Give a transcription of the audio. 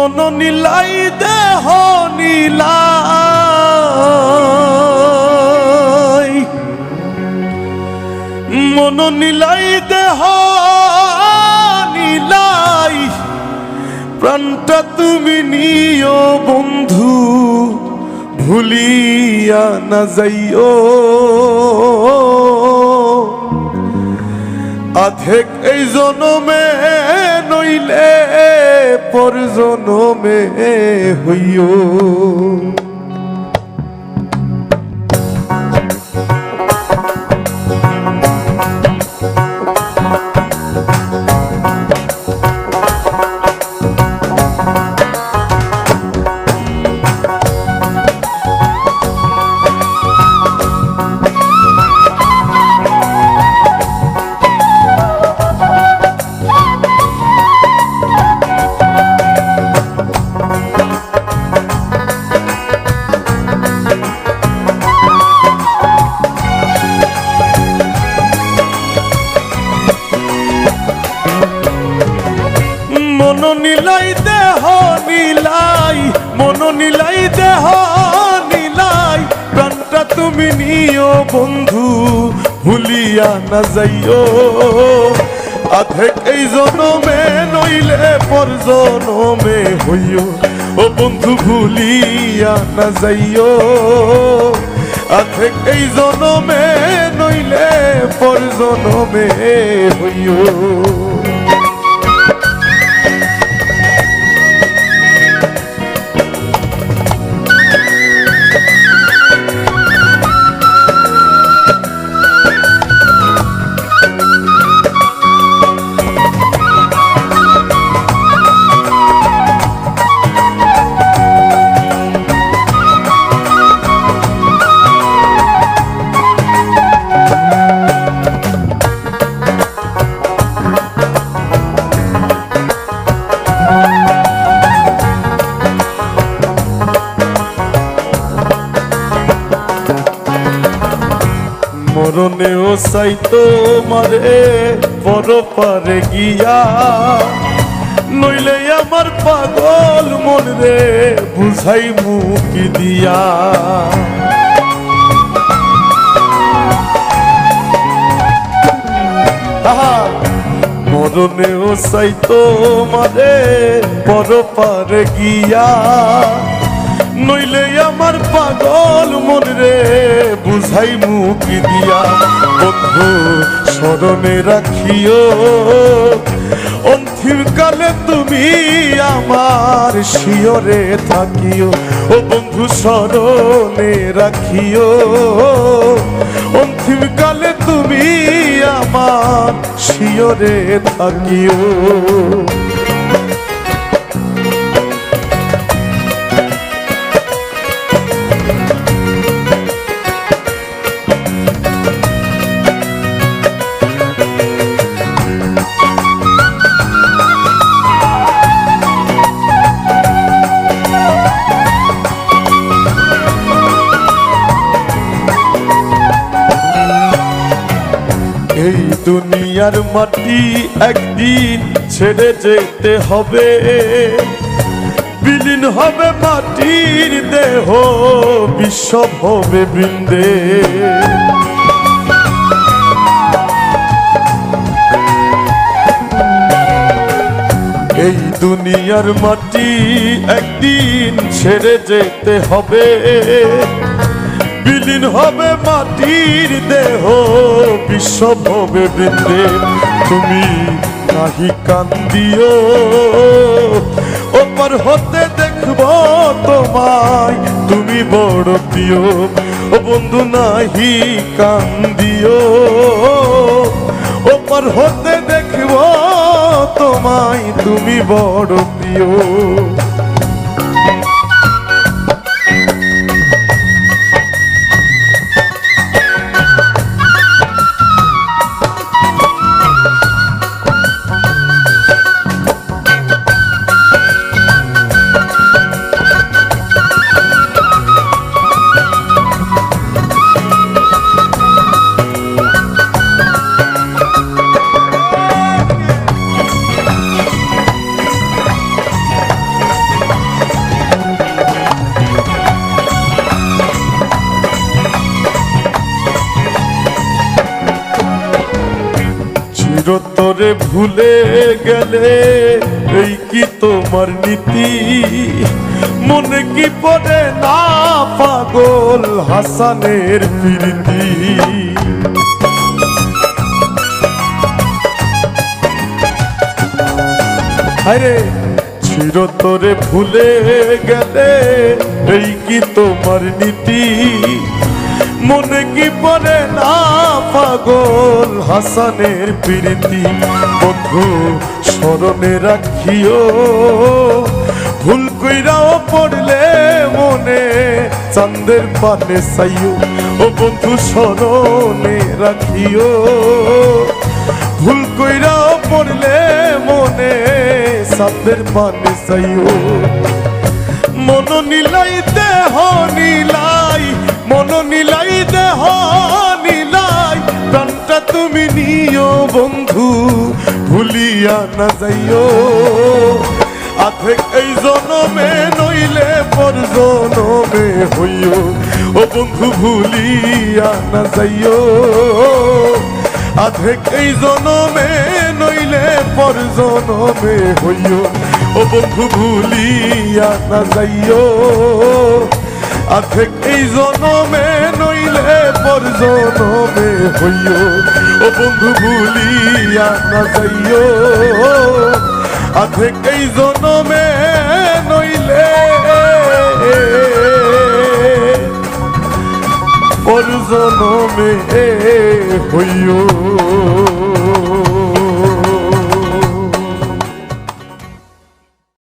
মন নীলাই দেহ নীলাই। মন নীলাই দেহ নীলাই। প্রাণটা তুমি নিও বন্ধু, ভুলিয়া না যাইও। আধেক এই জনমে নইলে পর জনমে হইও। মন নীলাই, দেহ নীলাই, প্রাণটা তুমি নিও বন্ধু, ভুলিয়া না যাইও। আধেক এই জনমে নইলে পর জনমে হইও। ও বন্ধু, ভুলিয়া না যাইও। আধেক এই জনমে নইলে পর জনমে হইও। মরণেও চাইতো মারে বড় পারে গিয়া। নইলে আমার পাগল মন রে বুঝাই মুখি দিয়া। আহা, মরণেও চাইতো মারে বড় পারে গিয়া। নইলে আমার পাগল মন রে বুঝাই মুখি দিয়া? বন্ধু, স্মরণে রাখিও। অন্তিম কালে তুমি আমার শিয়রে থাকিও। ও বন্ধু, স্মরণে রাখিও। অন্তিম কালে তুমি আমার শিয়রে থাকিও। দুনিয়ার মাটি একদিন ছেড়ে যেতে হবে। বিলীন হবে মাটির দেহ, বিশ্ব হবে বৃন্দে। এই দুনিয়ার মাটি একদিন ছেড়ে যেতে হবে। বিলীন হবে মাটির দেহ বিশ্ব হবে বৃন্দে। তুমি নাহি কান্দিও। ওপর হতে দেখব তোমায়, তুমি বড় প্রিয়। ও বন্ধু, নাহি কান্দিও। ওপর হতে দেখব তোমায়, তুমি বড় প্রিয়। চিরতরে ভুলে গেলে, এই কি তোমার নীতি? মনে কি পড়ে না পাগল হাসানের প্রীতি? আরে চিরতরে ভুলে গেলে, এই কি তোমার নীতি? মনে কি পড়ে না পাগল হাসানের প্রীতি? বন্ধু, স্মরণে রাখিও। ভুল কইরাও পড়লে মনে চান্দের পানে চাইও। ও বন্ধু, স্মরণে রাখিও। ভুল কইরাও পড়লে মনে সাপের পানে চাইও। মন নিলাই দেহ নিলাই মন নিলাই, দেহ নিলাই, প্রাণটা তুমি নিও বন্ধু, ভুলিয়া না যাইও। আধেক এই জনমে নইলে পর জনমে হইও। ও বন্ধু, ভুলিয়া না যাইও। আধেক এই জনমে নইলে পর জনমে হইও। ও বন্ধু, ভুলিয়া না যাইও। এই জনমে নইলে পর জনমে হইও। ও বন্ধু, ভুলিয়া না যাইও। আধেক এই জনমে নইলে পর জনমে হইও।